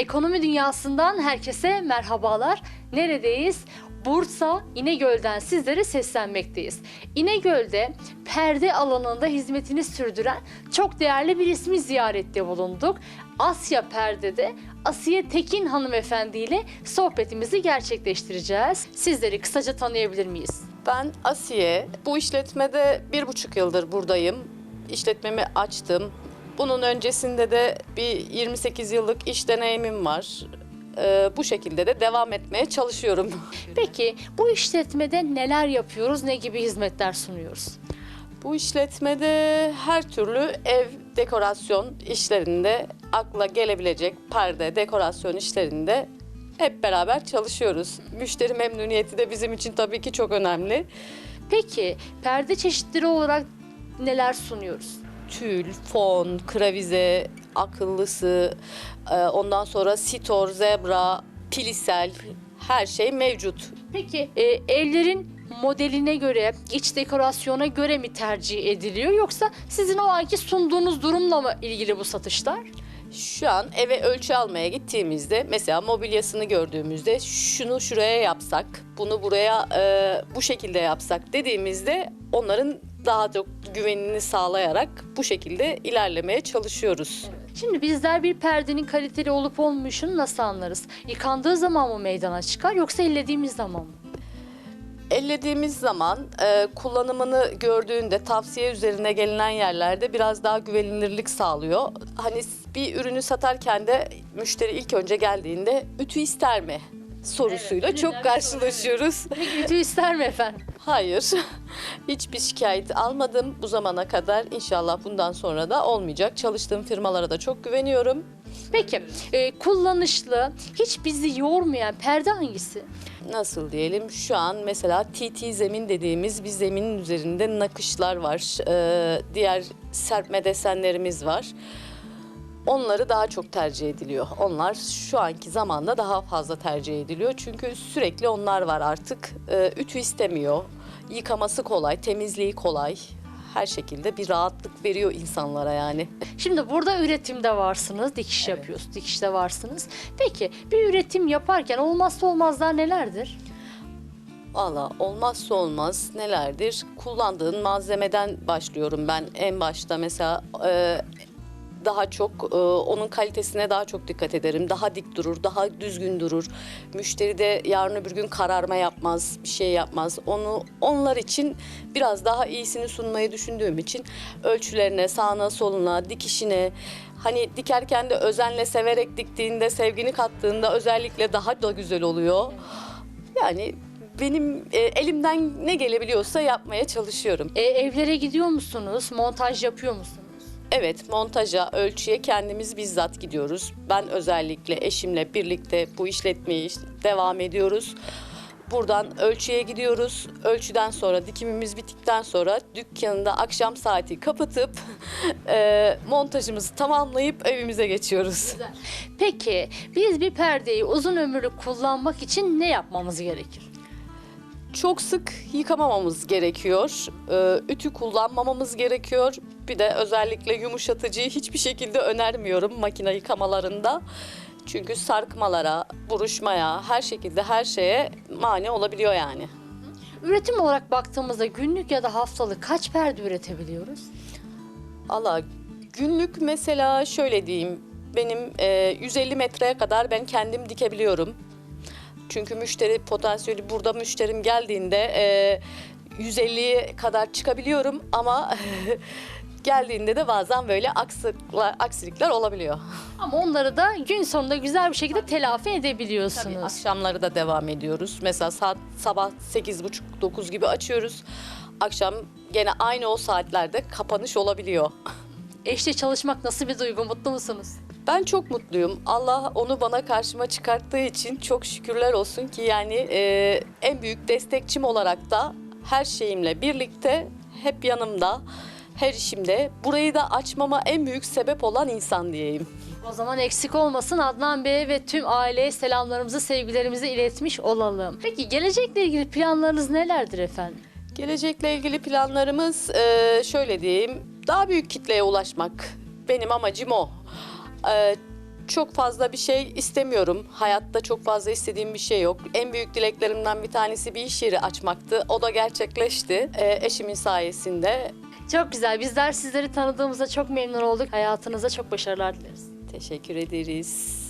Ekonomi dünyasından herkese merhabalar. Neredeyiz? Bursa İnegöl'den sizlere seslenmekteyiz. İnegöl'de perde alanında hizmetini sürdüren çok değerli bir ismi ziyarette bulunduk. Asya Perde'de Asiye Tekin hanımefendi ile sohbetimizi gerçekleştireceğiz. Sizleri kısaca tanıyabilir miyiz? Ben Asiye. Bu işletmede bir buçuk yıldır buradayım. İşletmemi açtım. Bunun öncesinde de bir 28 yıllık iş deneyimim var. Ee, bu şekilde de devam etmeye çalışıyorum. Peki bu işletmede neler yapıyoruz, ne gibi hizmetler sunuyoruz? Bu işletmede her türlü ev dekorasyon işlerinde akla gelebilecek perde, dekorasyon işlerinde hep beraber çalışıyoruz. Müşteri memnuniyeti de bizim için tabii ki çok önemli. Peki perde çeşitleri olarak neler sunuyoruz? Tül, fon, kravize, akıllısı, e, ondan sonra sitor, zebra, pilisel her şey mevcut. Peki e, evlerin modeline göre, iç dekorasyona göre mi tercih ediliyor yoksa sizin o anki sunduğunuz durumla mı ilgili bu satışlar? Şu an eve ölçü almaya gittiğimizde mesela mobilyasını gördüğümüzde şunu şuraya yapsak, bunu buraya e, bu şekilde yapsak dediğimizde onların daha çok güvenini sağlayarak bu şekilde ilerlemeye çalışıyoruz. Şimdi bizler bir perdenin kaliteli olup olmayışını nasıl anlarız? Yıkandığı zaman mı meydana çıkar yoksa ellediğimiz zaman mı? Ellediğimiz zaman e, kullanımını gördüğünde tavsiye üzerine gelinen yerlerde biraz daha güvenilirlik sağlıyor. Hani bir ürünü satarken de müşteri ilk önce geldiğinde ütü ister mi sorusuyla Evet, çok karşılaşıyoruz. Peki ütü ister mi efendim? Hayır. Hiçbir şikayet almadım bu zamana kadar. İnşallah bundan sonra da olmayacak. Çalıştığım firmalara da çok güveniyorum. Peki e, kullanışlı, hiç bizi yormayan perde hangisi? nasıl diyelim şu an mesela TT zemin dediğimiz bir zeminin üzerinde nakışlar var. Ee, diğer serpme desenlerimiz var. Onları daha çok tercih ediliyor. Onlar şu anki zamanda daha fazla tercih ediliyor. Çünkü sürekli onlar var artık. Ee, ütü istemiyor. Yıkaması kolay, temizliği kolay. Her şekilde bir rahatlık veriyor insanlara yani. Şimdi burada üretimde varsınız, dikiş yapıyorsunuz, dikişte varsınız. Peki bir üretim yaparken olmazsa olmazlar nelerdir? Valla olmazsa olmaz nelerdir? Kullandığın malzemeden başlıyorum ben en başta mesela e, daha çok e, onun kalitesine daha çok dikkat ederim. Daha dik durur, daha düzgün durur. Müşteri de yarın öbür gün kararma yapmaz, bir şey yapmaz. Onu onlar için biraz daha iyisini sunmayı düşündüğüm için ölçülerine, sağına, soluna, dikişine Hani dikerken de özenle severek diktiğinde, sevgini kattığında özellikle daha da güzel oluyor. Yani benim e, elimden ne gelebiliyorsa yapmaya çalışıyorum. E, evlere gidiyor musunuz? Montaj yapıyor musunuz? Evet, montaja, ölçüye kendimiz bizzat gidiyoruz. Ben özellikle eşimle birlikte bu işletmeyi devam ediyoruz. Buradan ölçüye gidiyoruz. Ölçüden sonra dikimimiz bittikten sonra dükkanında akşam saati kapatıp e, montajımızı tamamlayıp evimize geçiyoruz. Peki biz bir perdeyi uzun ömürlü kullanmak için ne yapmamız gerekir? Çok sık yıkamamamız gerekiyor. Ee, ütü kullanmamamız gerekiyor. Bir de özellikle yumuşatıcıyı hiçbir şekilde önermiyorum makine yıkamalarında. Çünkü sarkmalara, buruşmaya, her şekilde her şeye mani olabiliyor yani. Üretim olarak baktığımızda günlük ya da haftalık kaç perde üretebiliyoruz? Allah günlük mesela şöyle diyeyim. Benim e, 150 metreye kadar ben kendim dikebiliyorum. Çünkü müşteri potansiyeli burada müşterim geldiğinde e, 150'ye kadar çıkabiliyorum ama geldiğinde de bazen böyle aksıklar, aksilikler olabiliyor. Ama onları da gün sonunda güzel bir şekilde telafi edebiliyorsunuz. Akşamları da devam ediyoruz. Mesela saat sabah 8.30-9 gibi açıyoruz. Akşam gene aynı o saatlerde kapanış olabiliyor. Eşle çalışmak nasıl bir duygu? Mutlu musunuz? Ben çok mutluyum. Allah onu bana karşıma çıkarttığı için çok şükürler olsun ki yani e, en büyük destekçim olarak da her şeyimle birlikte hep yanımda, her işimde. Burayı da açmama en büyük sebep olan insan diyeyim. O zaman eksik olmasın Adnan Bey'e ve tüm aileye selamlarımızı, sevgilerimizi iletmiş olalım. Peki gelecekle ilgili planlarınız nelerdir efendim? Gelecekle ilgili planlarımız e, şöyle diyeyim, daha büyük kitleye ulaşmak. Benim amacım o. E, çok fazla bir şey istemiyorum. Hayatta çok fazla istediğim bir şey yok. En büyük dileklerimden bir tanesi bir iş yeri açmaktı. O da gerçekleşti e, eşimin sayesinde. Çok güzel. Bizler sizleri tanıdığımızda çok memnun olduk. Hayatınıza çok başarılar dileriz. Teşekkür ederiz.